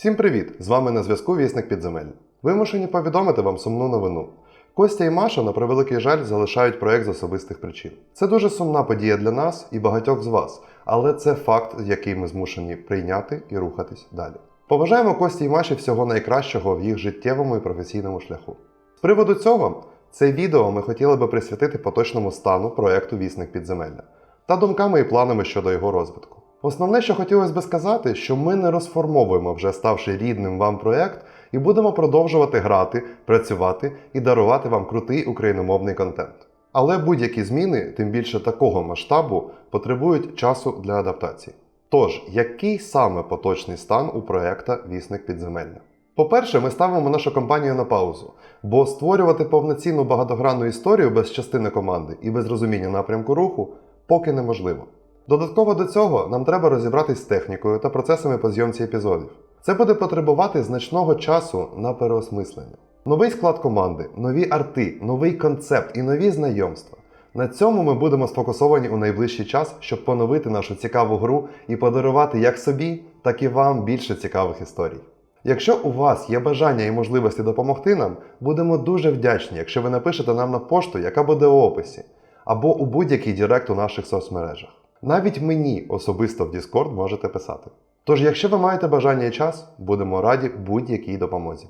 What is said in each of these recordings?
Всім привіт! З вами на зв'язку Вісник Підземель. Вимушені повідомити вам сумну новину. Костя і Маша, на превеликий жаль, залишають проект з особистих причин. Це дуже сумна подія для нас і багатьох з вас, але це факт, який ми змушені прийняти і рухатись далі. Побажаємо Кості і Маші всього найкращого в їх життєвому і професійному шляху. З приводу цього, це відео ми хотіли би присвятити поточному стану проекту Вісник Підземелля та думками і планами щодо його розвитку. Основне, що хотілося би сказати, що ми не розформовуємо вже ставши рідним вам проект і будемо продовжувати грати, працювати і дарувати вам крутий україномовний контент. Але будь-які зміни, тим більше такого масштабу, потребують часу для адаптації. Тож, який саме поточний стан у проекта Вісник Підземелля? По-перше, ми ставимо нашу компанію на паузу, бо створювати повноцінну багатогранну історію без частини команди і без розуміння напрямку руху поки неможливо. Додатково до цього нам треба розібратись з технікою та процесами по зйомці епізодів. Це буде потребувати значного часу на переосмислення. Новий склад команди, нові арти, новий концепт і нові знайомства. На цьому ми будемо сфокусовані у найближчий час, щоб поновити нашу цікаву гру і подарувати як собі, так і вам більше цікавих історій. Якщо у вас є бажання і можливості допомогти нам, будемо дуже вдячні, якщо ви напишете нам на пошту, яка буде у описі, або у будь-який директ у наших соцмережах. Навіть мені особисто в Discord можете писати. Тож, якщо ви маєте бажання і час, будемо раді будь-якій допомозі.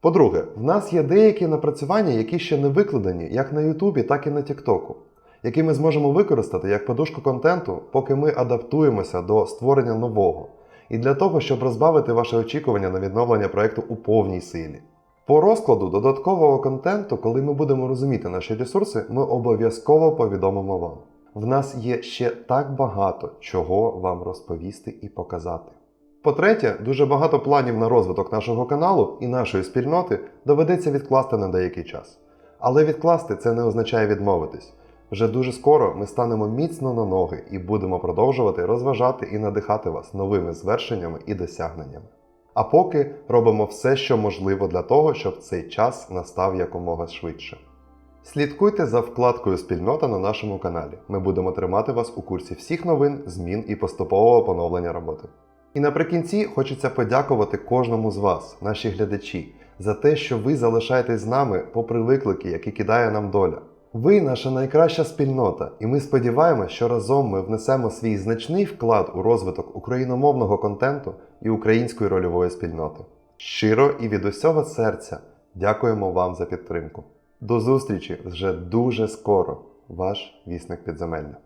По-друге, в нас є деякі напрацювання, які ще не викладені як на Ютубі, так і на Тіктоку, які ми зможемо використати як подушку контенту, поки ми адаптуємося до створення нового, і для того, щоб розбавити ваше очікування на відновлення проекту у повній силі. По розкладу додаткового контенту, коли ми будемо розуміти наші ресурси, ми обов'язково повідомимо вам. В нас є ще так багато чого вам розповісти і показати. По-третє, дуже багато планів на розвиток нашого каналу і нашої спільноти доведеться відкласти на деякий час. Але відкласти це не означає відмовитись. Вже дуже скоро ми станемо міцно на ноги і будемо продовжувати розважати і надихати вас новими звершеннями і досягненнями. А поки робимо все, що можливо для того, щоб цей час настав якомога швидше. Слідкуйте за вкладкою Спільнота на нашому каналі. Ми будемо тримати вас у курсі всіх новин, змін і поступового поновлення роботи. І наприкінці хочеться подякувати кожному з вас, наші глядачі, за те, що ви залишаєтесь з нами попри виклики, які кидає нам доля. Ви наша найкраща спільнота, і ми сподіваємося, що разом ми внесемо свій значний вклад у розвиток україномовного контенту і української рольової спільноти. Щиро і від усього серця дякуємо вам за підтримку. До зустрічі вже дуже скоро, ваш вісник підземелля.